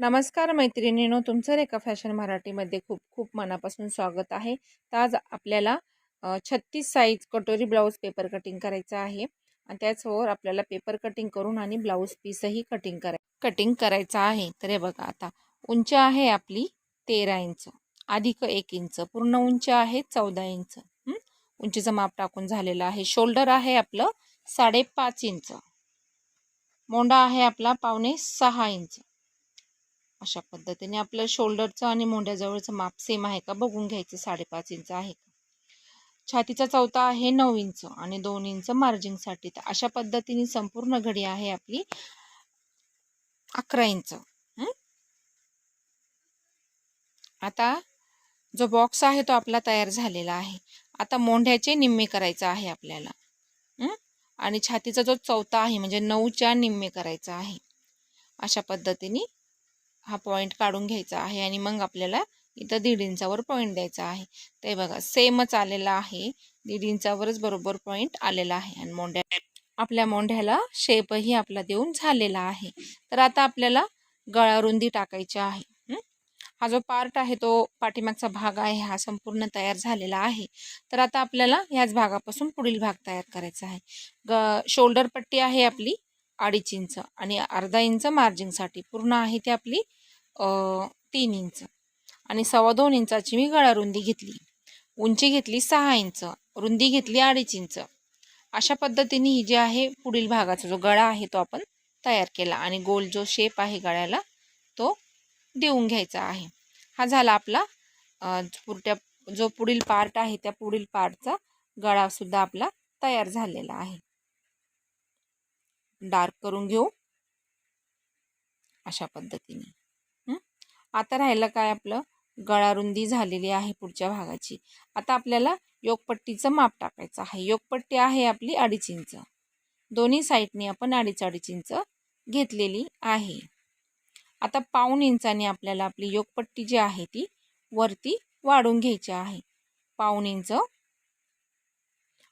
नमस्कार मैत्रिणीनो तुमचं रेखा फॅशन मराठीमध्ये खूप खूप मनापासून स्वागत आहे. तर आज आपल्याला छत्तीस साईज कटोरी ब्लाऊज पेपर कटिंग करायचं आहे. आणि त्याचबरोबर आपल्याला पेपर कटिंग करून आणि ब्लाऊज पीसही कटिंग कराय कटिंग करायचं आहे. तर हे बघा आता उंची आहे आपली तेरा इंच अधिक एक इंच पूर्ण उंची आहे चौदा इंच उंचीचं माप टाकून झालेलं आहे. शोल्डर आहे आपलं साडेपाच इंच मोंडा आहे आपला पावणे सहा इंच अशा पद्धतीने आपलं शोल्डरचं आणि मोंढ्याजवळचं माप सेम आहे का बघून घ्यायचं साडेपाच इंच आहे का? छातीचा चौथा आहे नऊ इंच आणि दोन इंच मार्जिंगसाठी तर अशा पद्धतीने संपूर्ण घडी आहे आपली अकरा इंच आता जो बॉक्स आहे तो आपला तयार झालेला आहे. आता मोंढ्याचे निम्मे करायचं आहे आपल्याला. आणि छातीचा जो चौथा आहे म्हणजे नऊच्या निम्मे करायचा आहे. अशा पद्धतीने हा पॉईंट काढून घ्यायचा आहे आणि मग आपल्याला इथं दीड इंचावर पॉईंट द्यायचा आहे. ते बघा सेमच आलेला आहे. दीड इंचावरच बरोबर पॉईंट आलेला आहे. आणि मोंढ्या आपल्या मोंढ्याला शेपही आपला देऊन झालेला आहे. तर आता आपल्याला गळा रुंदी टाकायची आहे. हा? जो पार्ट आहे तो पाठीमागचा भाग आहे हा संपूर्ण तयार झालेला आहे. तर आता आपल्याला ह्याच भागापासून पुढील भाग तयार करायचा आहे. ग शोल्डर पट्टी आहे आपली. अडीच इंच आणि अर्धा इंच मार्जिंगसाठी पूर्ण आहे ती आपली तीन इंच. आणि सव्वा दोन इंचाची मी गळा रुंदी घेतली. उंची घेतली सहा इंच रुंदी घेतली अडीच इंच. अशा पद्धतीने ही जी आहे पुढील भागाचा जो गळा आहे तो आपण तयार केला आणि गोल जो शेप आहे गळ्याला तो देऊन घ्यायचा आहे. हा झाला आपला पुरट्या जो पुढील पार्ट आहे त्या पुढील पार्टचा गळासुद्धा आपला तयार झालेला आहे. डार्क करून घेऊ. अशा पद्धतीने. आता राहिलं काय आपलं? गळारुंदी झालेली आहे पुढच्या भागाची. आता आपल्याला योगपट्टीचं माप टाकायचं आहे. योगपट्टी आहे आपली अडीच इंच. दोन्ही साईडनी आपण अडीच अडीच इंच घेतलेली आहे. आता पाऊन इंचाने आपल्याला आपली योगपट्टी जी आहे ती वरती वाढून घ्यायची आहे. पाऊन इंच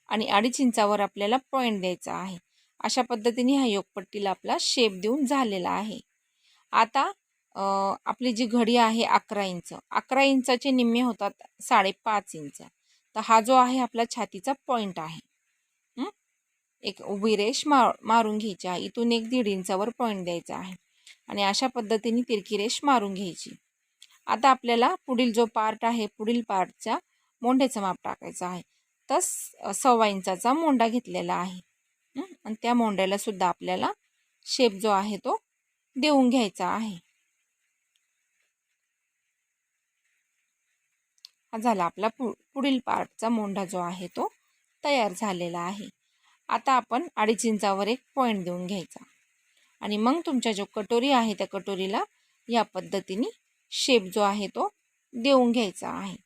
आणि अडीच इंचावर आपल्याला पॉईंट द्यायचा आहे. अशा पद्धतीने ह्या योगपट्टीला आपला शेप देऊन झालेला आहे. आता आपली जी घडी आहे अकरा इंच अकरा इंचाचे निम्मे होतात साडेपाच इंच. तर हा जो आहे आपला छातीचा पॉईंट आहे. एक उभी रेष मार मारून घ्यायची आहे. इथून एक दीड इंचावर पॉईंट द्यायचा आहे. आणि अशा पद्धतीने तिरकी रेष मारून घ्यायची. आता आपल्याला पुढील जो पार्ट आहे पुढील पार्टच्या मोंढ्याचं माप टाकायचं आहे. तस सव्वा इंचाचा मोंडा घेतलेला आहे. आणि त्या मोंड्याला सुद्धा आपल्याला शेप जो आहे तो देऊन घ्यायचा आहे. हा झाला आपला पु पुढील पार्टचा मोंढा जो आहे तो तयार झालेला आहे. आता आपण अडीच इंचावर एक पॉईंट देऊन घ्यायचा. आणि मग तुमच्या जो कटोरी आहे त्या कटोरीला या पद्धतीने शेप जो आहे तो देऊन घ्यायचा आहे.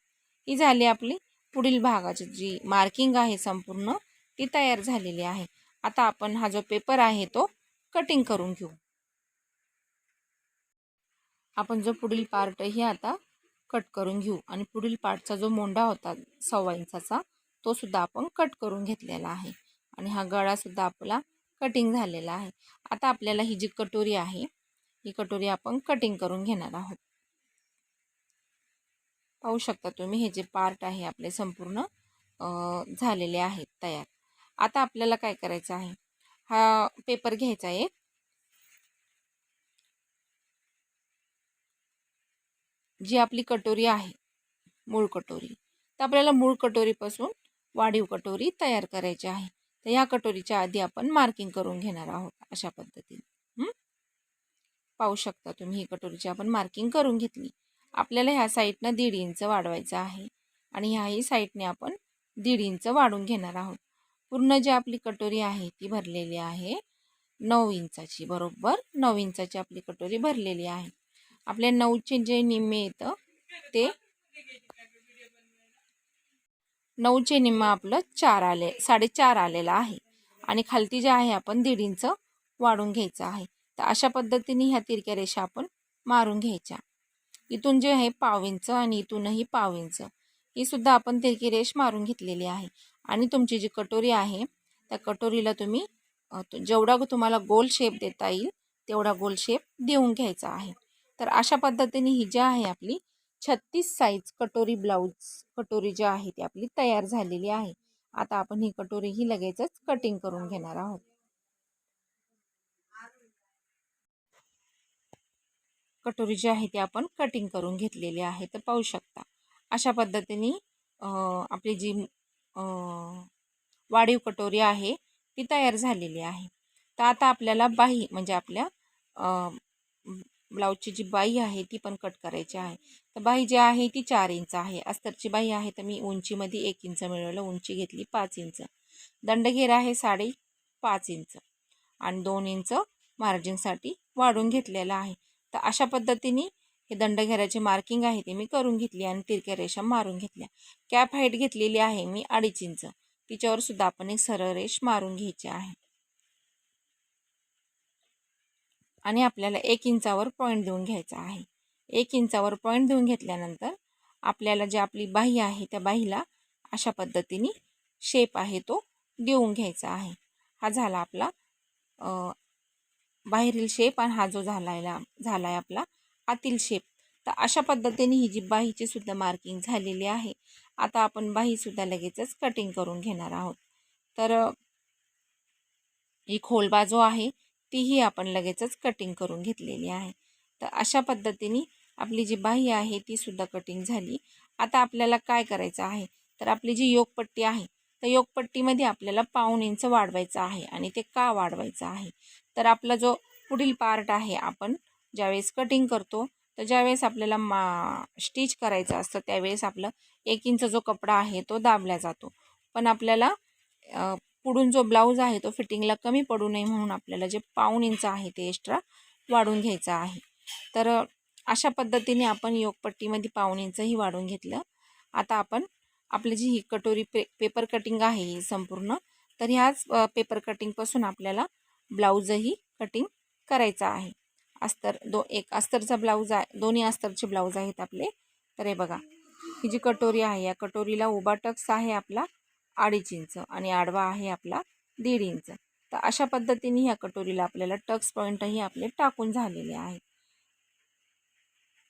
ही झाली आपली पुढील भागाची जी मार्किंग आहे संपूर्ण ती तयार झालेली आहे. आता आपण हा जो पेपर आहे तो कटिंग करून घेऊ. आपण जो पुढील पार्ट हे आता कट करून घेऊ. आणि पुढील पार्टचा जो मोंडा होता सव्वा इंचाचा तो सुद्धा आपण कट करून घेतलेला आहे. आणि हा गळासुद्धा आपला कटिंग झालेला आहे. आता आपल्याला ही जी कटोरी आहे ही कटोरी आपण कटिंग करून घेणार आहोत. पाहू शकता तुम्ही हे जे पार्ट आहे आपले संपूर्ण झालेले आहेत तयार. आता आपल्याला काय करायचं आहे? हा पेपर घ्यायचा आहे. जी आपली कटोरी आहे मूळ कटोरी. तर आपल्याला मूळ कटोरीपासून वाढीव कटोरी तयार करायची आहे. तर ह्या कटोरीच्या आधी आपण मार्किंग करून घेणार आहोत अशा पद्धतीने. पाहू शकता तुम्ही ही कटोरीची आपण मार्किंग करून घेतली. आपल्याला ह्या साईडनं दीड इंच वाढवायचं आहे. आणि ह्याही साईडने आपण दीड इंच वाढून घेणार आहोत. पूर्ण जी आपली कटोरी आहे ती भरलेली आहे. नऊ इंचाची बरोबर? नऊ इंचाची आपली कटोरी भरलेली आहे. आपल्या नऊचे जे निम्मे येतं ते नऊचे निम्म आपलं चार आले साडेचार आलेलं आहे. आणि खालती जे आहे आपण दीड इंच वाढून घ्यायचं आहे. तर अशा पद्धतीने ह्या तिरक्या रेषा आपण मारून घ्यायच्या. इथून जे आहे पाव इंच आणि इथूनही पाव इंच. ही सुद्धा आपण तिरकी रेष मारून घेतलेली आहे. आणि तुमची जी कटोरी आहे त्या कटोरीला तुम्ही जेवढा तुम्हाला गोल शेप देता येईल तेवढा गोल शेप देऊन घ्यायचा आहे. तर अशा पद्धतीने ही जी आहे आपली छत्तीस साईज कटोरी ब्लाऊज कटोरी जी आहे ती आपली तयार झालेली आहे. आता आपण ही कटोरी ही लगेचच कटिंग करून घेणार आहोत. कटोरी जी आहे ती आपण कटिंग करून घेतलेली आहे तर पाहू शकता. अशा पद्धतीने आपली जी वाढीव कटोरी आहे ती तयार झालेली आहे. तर आता आपल्याला बाही म्हणजे आपल्या ब्लाऊजची जी बाई आहे ती पण कट करायची आहे. तर बाई जी आहे ती चार इंच आहे. अस्तरची बाई आहे तर मी उंचीमध्ये एक इंच मिळवलं. उंची घेतली पाच इंच. दंडघेर आहे साडे पाच इंच. आणि दोन इंच मार्जिनसाठी वाढून घेतलेलं आहे. तर अशा पद्धतीने हे दंडघेराचे मार्किंग आहे ते मी करून घेतली आणि तिरक्या रेषा मारून घेतल्या. कॅप हाईट घेतलेली आहे मी अडीच इंच. तिच्यावर सुद्धा आपण एक सरळ रेष मारून घ्यायची आहे. आणि आपल्याला एक इंचावर पॉईंट देऊन घ्यायचा आहे. एक इंचावर पॉईंट देऊन घेतल्यानंतर आपल्याला जी आपली बाही आहे त्या बाहीला अशा पद्धतीने शेप आहे तो देऊन घ्यायचा आहे. हा झाला आपला बाहेरील शेप आणि हा जो झालायला झाला आहे आपला आतील शेप तर अशा पद्धतीने ही जी बाहीची सुद्धा मार्किंग झालेली आहे आता आपण बाहीसुद्धा लगेचच कटिंग करून घेणार आहोत. तर ही खोल बाजू आहे तीही आपण लगेचच कटिंग करून घेतलेली आहे. तर अशा पद्धतीने आपली जी बाही आहे ती सुद्धा कटिंग झाली. आता आपल्याला काय करायचं आहे? तर आपली जी योगपट्टी आहे तर योगपट्टीमध्ये आपल्याला पाऊन इंच वाढवायचं आहे आणि ते का वाढवायचं आहे? तर आपला जो पुढील पार्ट आहे आपण ज्यावेळेस कटिंग करतो तर ज्यावेळेस आपल्याला मा स्टिच करायचं असतं त्यावेळेस आपलं एक इंच जो कपडा आहे तो दाबला जातो. पण आपल्याला पुढून जो ब्लाऊज आहे तो फिटिंगला कमी पडू नये म्हणून आपल्याला जे पाऊन इंच आहे ते एक्स्ट्रा वाढून घ्यायचं आहे. तर अशा पद्धतीने आपण योगपट्टीमध्ये पाऊन इंचही वाढून घेतलं. आता आपण आपली जी ही कटोरी पे पेपर कटिंग आहे ही संपूर्ण तर ह्याच पेपर कटिंगपासून आपल्याला ब्लाऊजही कटिंग करायचं आहे. अस्तर दो एक अस्तरचा ब्लाऊज आहे दोन्ही अस्तरचे ब्लाऊज आहेत आपले. तर हे बघा ही जी कटोरी आहे या कटोरीला उभा टक्स आहे आपला अडीच इंच आणि आडवा आहे आपला दीड इंच. तर अशा पद्धतीने ह्या कटोरीला आपल्याला टक्स पॉईंटही आपले टाकून झालेले आहे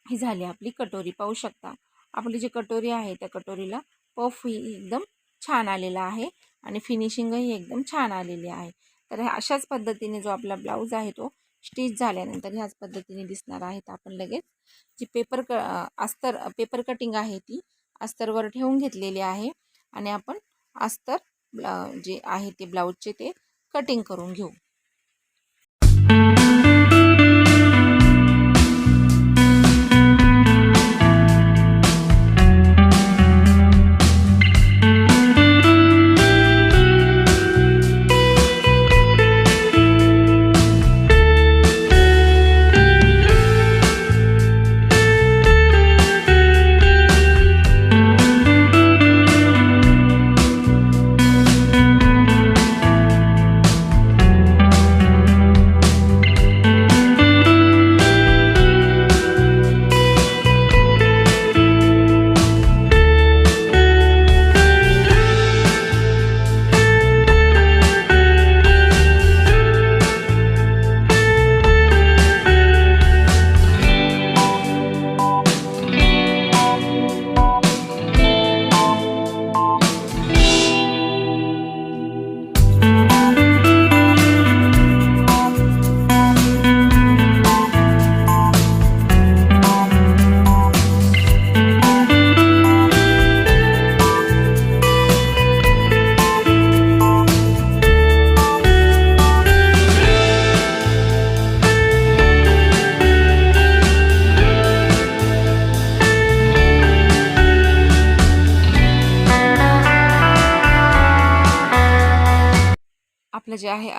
ही झाली आपली कटोरी पाहू शकता. आपली जी कटोरी आहे त्या कटोरीला पफ ही एकदम छान आलेला आहे आणि फिनिशिंगही एकदम छान आलेली आहे. तर अशाच पद्धतीने जो आपला ब्लाऊज आहे तो स्टिच झाल्यानंतर ह्याच पद्धतीने दिसणार आहेत आपण लगेच. जी पेपर क अस्तर पेपर कटिंग आहे ती अस्तरवर ठेवून घेतलेली आहे आणि आपण अस्तर जे आहे ते ब्लाऊजचे ते कटिंग करून घेऊ.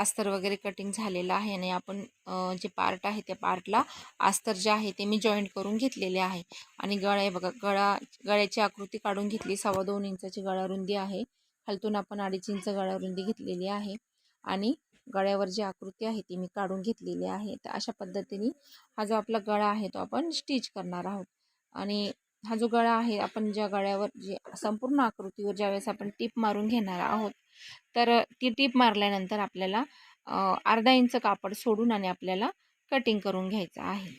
अस्तर वगैरे कटिंग झालेलं आहे आणि आपण जे पार्ट आहे त्या पार्टला अस्तर जे आहे ते मी जॉईंट करून घेतलेले आहे. आणि गळे बघा गळा गळ्याची आकृती काढून घेतली सव्वा दोन इंचाची गळारुंदी आहे. खालतून आपण अडीच इंच गळारुंदी घेतलेली आहे. आणि गळ्यावर जी आकृती आहे ती मी काढून घेतलेली आहे. तर अशा पद्धतीने हा जो आपला गळा आहे तो आपण स्टिच करणार आहोत. आणि हा जो गळा आहे आपण ज्या गळ्यावर जे संपूर्ण आकृतीवर ज्यावेळेस आपण टीप मारून घेणार आहोत तर ती टीप मारल्यानंतर आपल्याला अर्धा इंच कापड सोडून आणि आपल्याला कटिंग करून घ्यायचं आहे.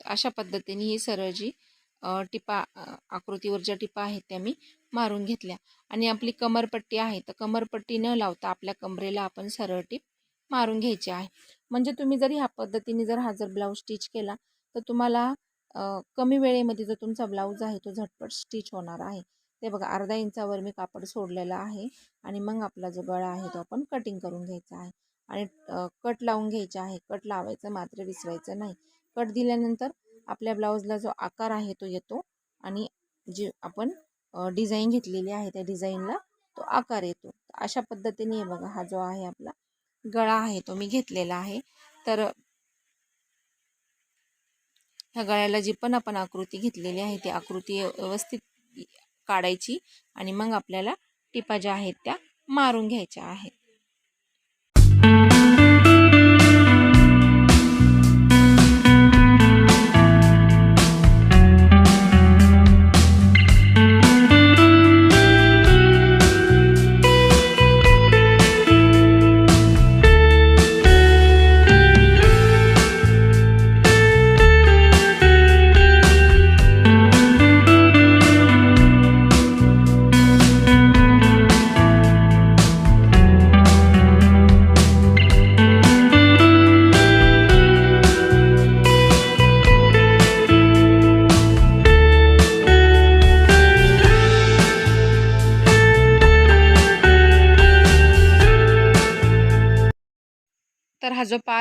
अशा पद्धतीने ही सरळ जी टिपा आकृतीवर ज्या टिपा आहेत त्या मी मारून घेतल्या. आणि आपली कमरपट्टी आहे तर कमरपट्टी न लावता आपल्या कमरेला आपण सरळ टीप मारून घ्यायची आहे. म्हणजे तुम्ही जर ह्या पद्धतीने जर हा जर ब्लाऊज स्टिच केला तर तुम्हाला कमी वेळेमध्ये जो तुमचा ब्लाऊज आहे तो झटपट स्टिच होणार आहे. ते बघा अर्धा इंचावर मी कापड सोडलेला आहे आणि मग आपला जो गळा आहे तो आपण कटिंग करून घ्यायचा आहे. आणि कट लावून घ्यायचा आहे. कट लावायचं मात्र विसरायचं नाही. कट दिल्यानंतर आपल्या ब्लाऊजला जो आकार आहे तो येतो आणि जी आपण डिझाईन घेतलेली आहे त्या डिझाईनला तो आकार येतो. अशा पद्धतीने बघा हा जो आहे आपला गळा आहे तो मी घेतलेला आहे. तर ह्या गळ्याला जी पण आपण आकृती घेतलेली आहे ती आकृती व्यवस्थित काढायची आणि मग आपल्याला टिपा ज्या आहेत त्या मारून घ्यायच्या आहेत.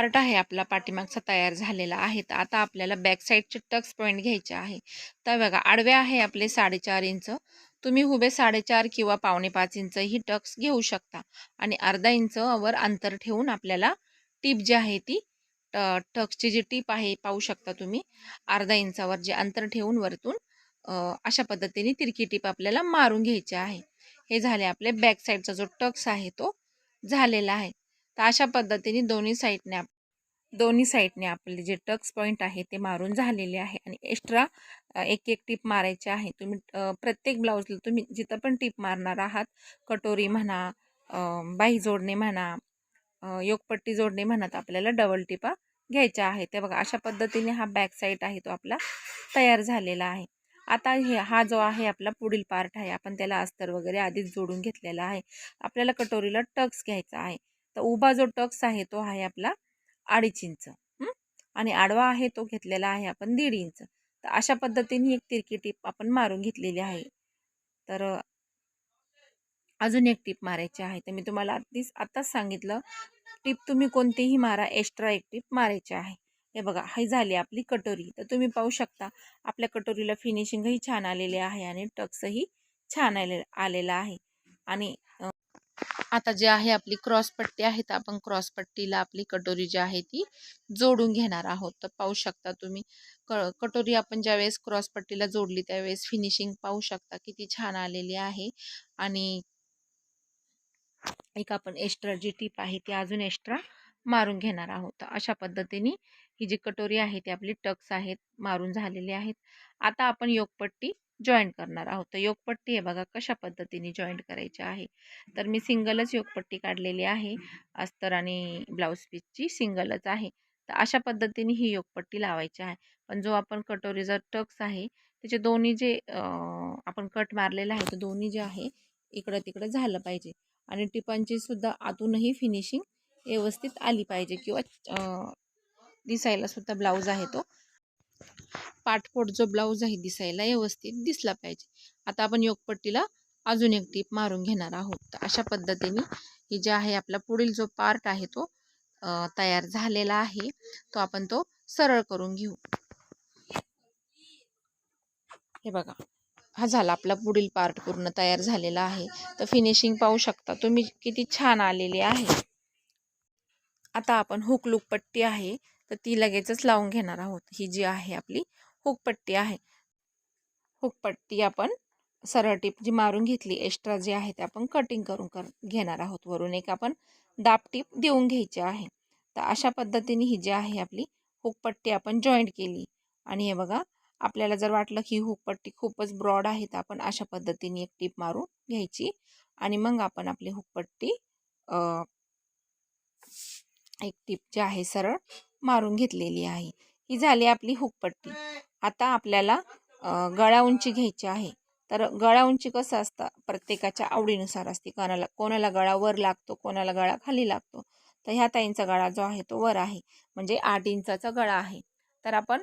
पार्ट आहे आपला पाठीमागचा तयार झालेला आहे. तर आता आपल्याला बॅक साईडचे टक्स पॉईंट घ्यायचे आहे. तर बघा आडवे आहे आपले साडेचार इंच. तुम्ही हुबे साडेचार किंवा पावणे पाच इंच ही टक्स घेऊ शकता. आणि अर्धा इंच वर अंतर ठेवून आपल्याला टीप जी आहे ती टक्सची जी टीप आहे पाहू शकता तुम्ही. अर्धा इंचावर जे अंतर ठेवून वरतून अशा पद्धतीने तिरकी टीप आपल्याला मारून घ्यायची आहे. हे झाले आपले बॅक साईडचा जो टक्स आहे तो झालेला आहे. तर अशा पद्धतीने दोन्ही साईडने दोन्ही साईडने आपले जे टक्स पॉईंट आहे ते मारून झालेले आहे आणि एक्स्ट्रा एक एक टीप मारायची आहे. तुम्ही प्रत्येक ब्लाऊजला तुम्ही जिथं पण टीप मारणार आहात कटोरी म्हणा बाई बाही जोडणे म्हणा योगपट्टी जोडणे म्हणत आपल्याला डबल टिपा घ्यायच्या आहेत. ते बघा अशा पद्धतीने हा बॅक साईड आहे तो आपला तयार झालेला आहे. आता हे हा जो आहे आपला पुढील पार्ट आहे. आपण त्याला अस्तर वगैरे आधीच जोडून घेतलेला आहे. आपल्याला कटोरीला टक्स घ्यायचा आहे. तर उभा जो टक्स आहे तो आहे आपला अडीच इंच आणि आडवा आहे तो घेतलेला आहे आपण दीड इंच. तर अशा पद्धतीने एक तिरकी टीप आपण मारून घेतलेली आहे. तर अजून एक टीप मारायची आहे. तर मी तुम्हाला आधीच आत्ताच सांगितलं टीप तुम्ही कोणतीही मारा एक्स्ट्रा एक टीप मारायची आहे. हे बघा ही झाली आपली कटोरी. तर तुम्ही पाहू शकता आपल्या कटोरीला फिनिशिंगही छान आलेली आहे आणि टक्सही छान आले आलेला आहे. आणि आता जे आहे आपली क्रॉसपट्टी आहे तर आपण क्रॉसपट्टीला आपली कटोरी जी आहे ती जोडून घेणार आहोत. तर पाहू शकता तुम्ही क कटोरी आपण ज्यावेळेस क्रॉसपट्टीला जोडली त्यावेळेस फिनिशिंग पाहू शकता किती छान आलेली आहे. आणि एक आपण एक्स्ट्रा जी टीप आहे ती अजून एक्स्ट्रा मारून घेणार आहोत. अशा पद्धतीने ही जी कटोरी आहे ती आपली टक्स आहेत मारून झालेली आहेत. आता आपण योगपट्टी जॉईंट करणार आहोत. तर योगपट्टी आहे बघा कशा पद्धतीने जॉईंट करायची आहे. तर मी सिंगलच योगपट्टी काढलेली आहे. अस्तर आणि ब्लाऊज पीसची सिंगलच आहे. तर अशा पद्धतीने ही योगपट्टी लावायची आहे. पण जो आपण कटोरीचा टक्स आहे त्याचे दोन्ही जे आपण कट मारलेला आहे तर दोन्ही जे आहे इकडं तिकडं झालं पाहिजे. आणि टिपांची सुद्धा आतूनही फिनिशिंग व्यवस्थित आली पाहिजे. किंवा दिसायलासुद्धा दिसायला सुद्धा ब्लाऊज आहे तो. पाठपोट जो ब्लाऊज आहे दिसायला व्यवस्थित दिसला पाहिजे. आता आपण योगपट्टीला अजून एक टीप मारून घेणार आहोत. तर अशा पद्धतीने ही जे आहे आपला पुढील जो पार्ट आहे तो तयार झालेला आहे. तो आपण तो सरळ करून घेऊ. हे बघा हा झाला आपला पुढील पार्ट पूर्ण तयार झालेला आहे. तर फिनिशिंग पाहू शकता तुम्ही किती छान आलेली आहे. आता आपण हुक लूक पट्टी आहे. तर ती लगेचच लावून घेणार आहोत. ही जी आहे आपली हुकपट्टी आहे. हुकपट्टी आपण सरळ टीप जी मारून घेतली एक्स्ट्रा जी आहे ते आपण कटिंग करून कर घेणार आहोत. वरून एक आपण दाब टीप देऊन घ्यायची आहे. तर अशा पद्धतीने ही जी आहे आपली हुकपट्टी आपण जॉईंट केली. आणि हे बघा आपल्याला जर वाटलं की हुकपट्टी खूपच ब्रॉड आहे तर आपण अशा पद्धतीने एक टीप मारून घ्यायची. आणि मग आपण आपली हुकपट्टी एक टिप जी आहे सरळ मारून घेतलेली आहे. ही झाली आपली हुकपट्टी. आता आपल्याला गळ्या गळा उंची घ्यायची आहे. तर गळा उंची कसं असतं? प्रत्येकाच्या आवडीनुसार असते. कोणाला कोणाला गळा वर लागतो कोणाला गळा खाली लागतो. तर ह्या ताईंचा गळा जो आहे तो वर आहे. म्हणजे आठ इंचाचा गळा आहे. तर आपण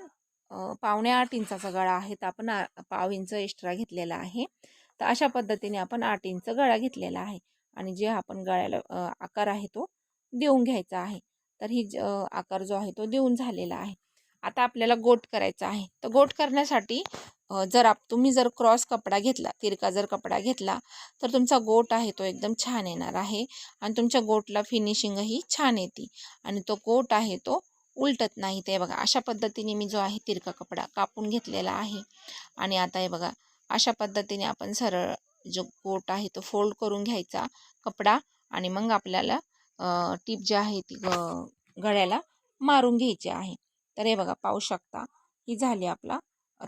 पावणे आठ इंचाचा गळा आहे तर आपण पाव इंच एक्स्ट्रा घेतलेला आहे. तर अशा पद्धतीने आपण आठ इंच गळा घेतलेला आहे. आणि जे आपण गळ्याला आकार आहे तो देऊन घ्यायचा आहे. तर ही ज- आकार जो आहे तो देऊन झालेला आहे. आता आपल्याला गोट करायचा आहे. तर गोट करण्यासाठी जर आप तुम्ही जर क्रॉस कपडा घेतला तिरका जर कपडा घेतला तर तुमचा गोट आहे तो एकदम छान येणार आहे आणि तुमच्या गोटला फिनिशिंगही छान येते. आणि तो गोट आहे तो उलटत नाही. ते बघा अशा पद्धतीने मी जो आहे तिरका कपडा कापून घेतलेला आहे. आणि आता हे बघा अशा पद्धतीने आपण सरळ जो गोट आहे तो फोल्ड करून घ्यायचा कपडा आणि मग आपल्याला टीप जी आहे ती ग- गळ्याला मारून घ्यायची आहे. तर हे बघा पाहू शकता. ही झाली आपला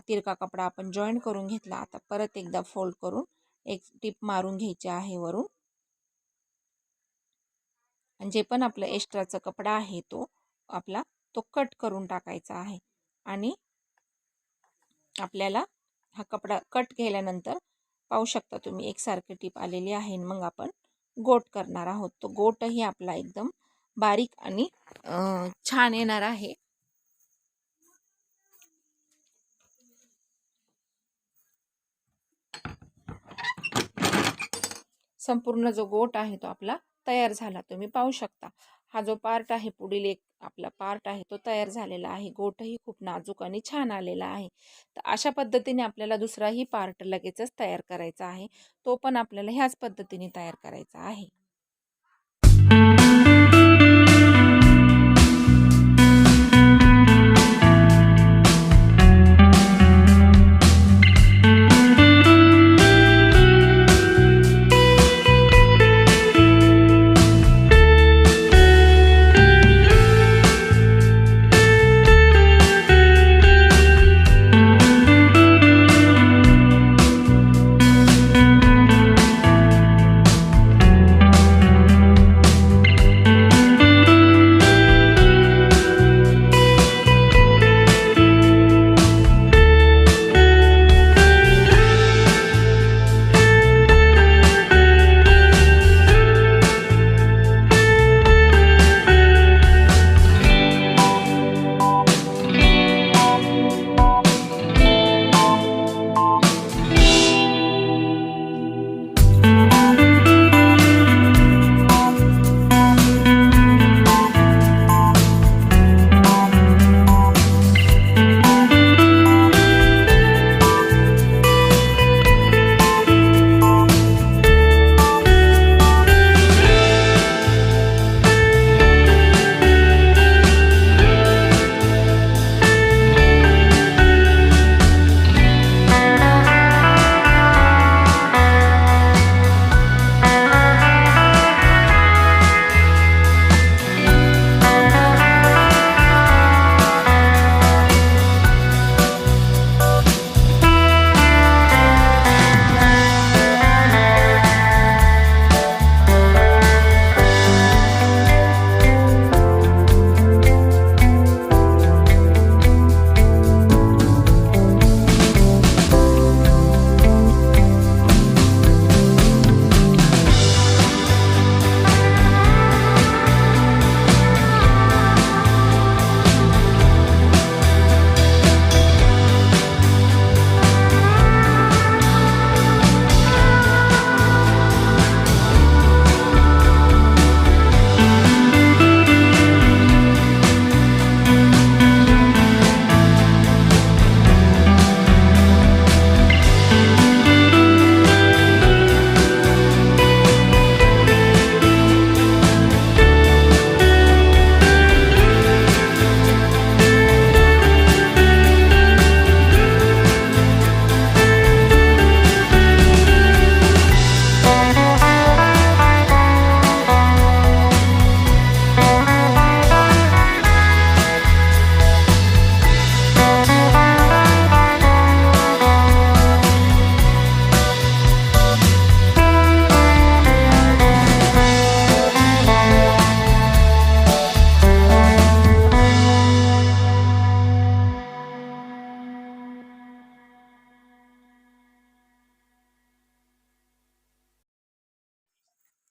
तिरका कपडा आपण जॉईन करून घेतला. आता परत एकदा फोल्ड करून एक टीप मारून घ्यायची आहे वरून. आणि जे पण आपलं एक्स्ट्राचा कपडा आहे तो आपला तो कट करून टाकायचा आहे. आणि आपल्याला हा कपडा कट केल्यानंतर पाहू शकता तुम्ही एकसारखी टीप आलेली आहे. आणि मग आपण गोट करणार आहोत. तो गोटही आपला एकदम बारीक आणि छान येणार आहे. संपूर्ण जो गोट आहे तो आपला तयार झाला. तुम्ही पाहू शकता. हा जो पार्ट आहे पुढील एक आपला पार्ट आहे तो तयार झालेला आहे. गोटही खूप नाजूक आणि छान आलेला आहे. तर अशा पद्धतीने आपल्याला दुसराही पार्ट लगेचच तयार करायचा आहे. तो पण आपल्याला ह्याच पद्धतीने तयार करायचा आहे.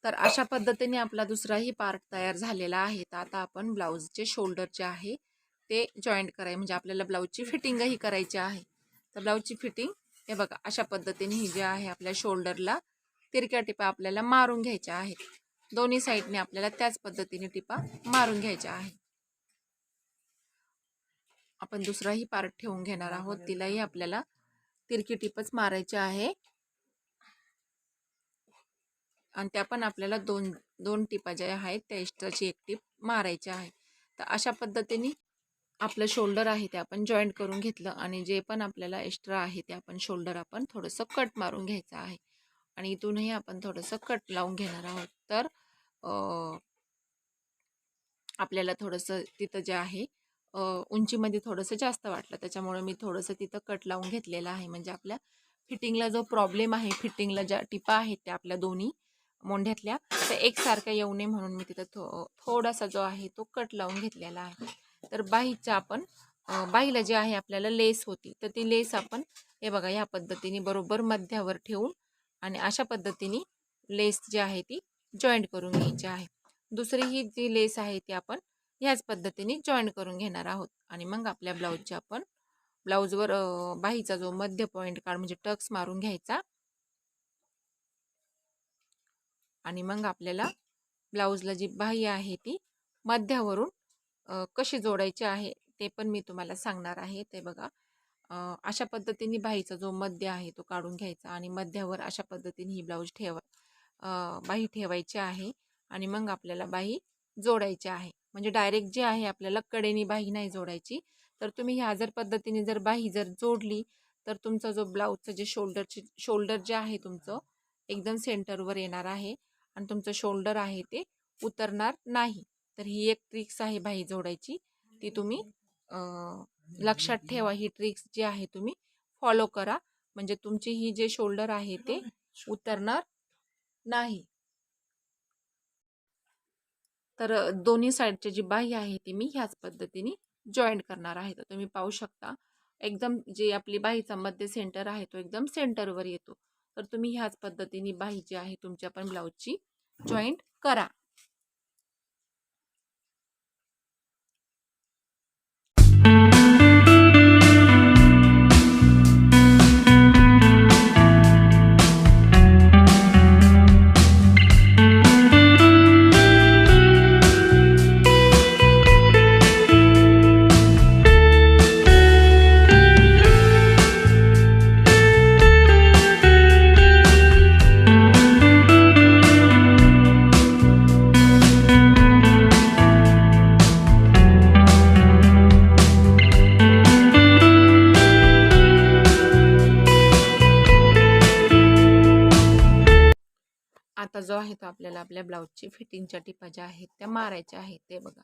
तर अशा पद्धतीने आपला दुसराही पार्ट तयार झालेला आहे. तर आता आपण ब्लाऊजचे शोल्डर जे आहे ते जॉईंट कराय म्हणजे आपल्याला ब्लाऊजची फिटिंगही करायची आहे. तर ब्लाऊजची फिटिंग हे बघा अशा पद्धतीने ही जी आहे आपल्या शोल्डरला तिरक्या टिपा आपल्याला मारून घ्यायच्या आहेत. दोन्ही साईडने आपल्याला त्याच पद्धतीने टिपा मारून घ्यायच्या आहे आपण दुसराही पार्ट ठेवून घेणार आहोत. तिलाही आपल्याला तिरकी टिपच मारायची आहे. आणि त्या पण आपल्याला दोन दोन टिपा ज्या आहेत त्या एक्स्ट्राची एक टीप मारायची आहे. तर अशा पद्धतीने आपलं शोल्डर आहे ते आपण जॉईंट करून घेतलं आणि जे पण आपल्याला एक्स्ट्रा आहे ते आपण शोल्डर आपण थोडंसं कट मारून घ्यायचं आहे. आणि इथूनही आपण थोडंसं कट लावून घेणार आहोत. तर आपल्याला थोडंसं तिथं जे आहे उंचीमध्ये थोडंसं जास्त वाटलं. त्याच्यामुळे मी थोडंसं तिथं कट लावून घेतलेलं आहे. म्हणजे आपल्या फिटिंगला जो प्रॉब्लेम आहे फिटिंगला ज्या टिपा आहेत त्या आपल्या दोन्ही मोंढ्यातल्या तर एकसारख्या येऊ नये म्हणून मी तिथं थो थोडासा जो आहे तो कट लावून घेतलेला आहे. तर बाहीचा आपण बाईला जे आहे आपल्याला लेस होती तर ती लेस आपण हे बघा ह्या पद्धतीने बरोबर मध्यावर ठेवून आणि अशा पद्धतीने लेस जी आहे ती जॉईंट करून घ्यायची आहे. दुसरी ही जी लेस आहे ती आपण ह्याच पद्धतीने जॉईंट करून घेणार आहोत. आणि मग आपल्या ब्लाऊजचे आपण ब्लाऊजवर बाहीचा जो मध्य पॉईंट काढ म्हणजे टक्स मारून घ्यायचा आणि मग आपल्याला ब्लाऊजला जी बाह्य आहे ती मध्यावरून कशी जोडायची आहे ते पण मी तुम्हाला सांगणार आहे. ते बघा अशा पद्धतीने बाहीचा जो मध्य आहे तो काढून घ्यायचा आणि मध्यावर अशा पद्धतीने ही ब्लाऊज ठेवा बाही ठेवायची आहे आणि मग आपल्याला बाही जोडायची आहे. म्हणजे डायरेक्ट जे आहे आपल्याला कडेनी बाही नाही जोडायची. तर तुम्ही ह्या जर पद्धतीने जर बाही जर जोडली तर तुमचा जो ब्लाऊजचं जे शोल्डरची शोल्डर जे आहे तुमचं एकदम सेंटरवर येणार आहे. आणि तुमचं शोल्डर आहे ते उतरणार नाही. तर ही एक ट्रिक्स आहे बाही जोडायची. ती तुम्ही लक्षात ठेवा. ही ट्रिक्स जी आहे तुम्ही फॉलो करा. म्हणजे तुमची ही जे शोल्डर आहे ते उतरणार नाही. तर दोन्ही साईडची जी बाही आहे ती मी ह्याच पद्धतीने जॉईंट करणार आहे. तर तुम्ही पाहू शकता. एकदम जे आपली बाहीचा मध्य सेंटर आहे तो एकदम सेंटरवर येतो. तर तुम्ही ह्याच पद्धतीने बाही जी आहे तुमच्या पण ब्लाऊजची जॉईंट करा. जो आहे तो आपल्याला आपल्या ब्लाऊजची फिटिंगच्या टिपा ज्या आहेत त्या मारायच्या आहेत ते बघा.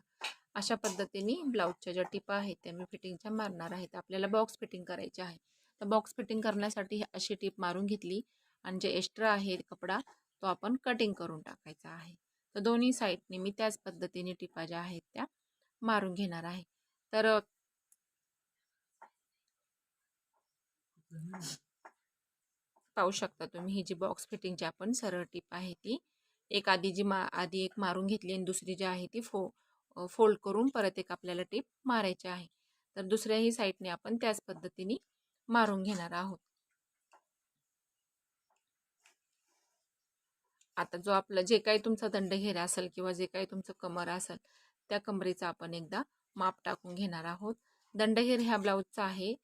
अशा पद्धतीने ब्लाऊजच्या ज्या टिपा आहेत त्या मी फिटिंगच्या मारणार आहेत आपल्याला बॉक्स फिटिंग करायची आहे. तर बॉक्स फिटिंग करण्यासाठी अशी टीप मारून घेतली आणि जे एक्स्ट्रा आहे कपडा तो आपण कटिंग करून टाकायचा आहे. तर दोन्ही साईडने मी त्याच पद्धतीने टिपा ज्या आहेत त्या मारून घेणार आहे. तर पाहू शकता तुम्ही. ही जी बॉक्स फिटिंगची आपण सरळ टीप आहे ती. एक आधी जी मा आधी एक मारून घेतली आणि दुसरी जी आहे ती फो फोल्ड करून परत एक आपल्याला टीप मारायची आहे. तर दुसऱ्याही साईडने आपण त्याच पद्धतीने मारून घेणार आहोत. आता जो आपलं जे काही तुमचा दंडघेरा असेल किंवा जे काही तुमचं कमर असेल त्या कमरेचा आपण एकदा माप टाकून घेणार आहोत. दंडघेर ह्या ब्लाऊजचा आहे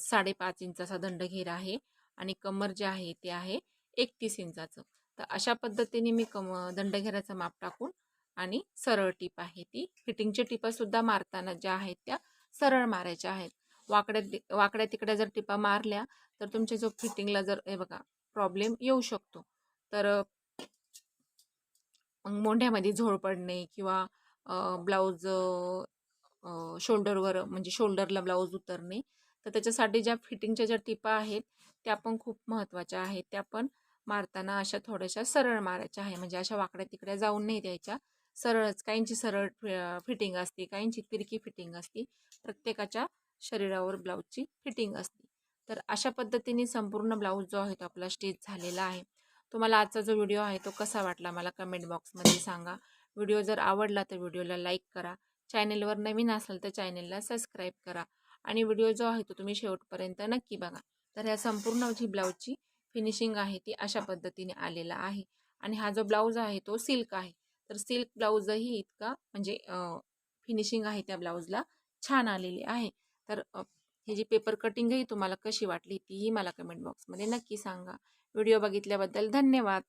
साडेपाच इंचाचा दंडघेर आहे. आणि कमर जे आहे ते आहे एकतीस इंचाचं. तर अशा पद्धतीने मी कम दंडघेराचं माप टाकून आणि सरळ टीप आहे ती. फिटिंगच्या टिपासुद्धा मारताना ज्या आहेत त्या सरळ मारायच्या आहेत. वाकड्या वाकड्या तिकड्या जर टिपा मारल्या तर तुमच्या जो फिटिंगला जर हे बघा प्रॉब्लेम येऊ शकतो. तर मग मोंढ्यामध्ये झोळ पडणे किंवा ब्लाऊज शोल्डरवर म्हणजे शोल्डरला ब्लाऊज उतरणे. तर त्याच्यासाठी ज्या फिटिंगच्या ज्या टिपा आहेत त्या पण खूप महत्त्वाच्या आहेत. त्या पण मारताना अशा थोड्याशा सरळ मारायच्या आहे. म्हणजे अशा वाकड्या तिकड्या जाऊन नाही द्यायच्या. सरळच काहींची सरळ फिटिंग असते काहींची तिरकी फिटिंग असते. प्रत्येकाच्या शरीरावर ब्लाऊजची फिटिंग असते. तर अशा पद्धतीने संपूर्ण ब्लाऊज जो आहे तो आपला स्टिच झालेला आहे. तुम्हाला आजचा जो व्हिडिओ आहे तो कसा वाटला मला कमेंट बॉक्समध्ये सांगा. व्हिडिओ जर आवडला तर व्हिडिओला लाईक करा. चॅनेलवर नवीन असाल तर चॅनेलला सबस्क्राईब करा. आणि व्हिडिओ जो आहे तो तुम्ही शेवटपर्यंत नक्की बघा. तर ह्या संपूर्ण जी ब्लाऊजची फिनिशिंग आहे ती अशा पद्धतीने आलेला आहे. आणि हा जो ब्लाऊज आहे तो सिल्क आहे. तर सिल्क ब्लाऊजही इतका म्हणजे फिनिशिंग आहे त्या ब्लाऊजला छान आलेली आहे. तर अ, ही जी पेपर कटिंगही तुम्हाला कशी वाटली तीही मला कमेंट बॉक्समध्ये नक्की सांगा. व्हिडिओ बघितल्याबद्दल धन्यवाद.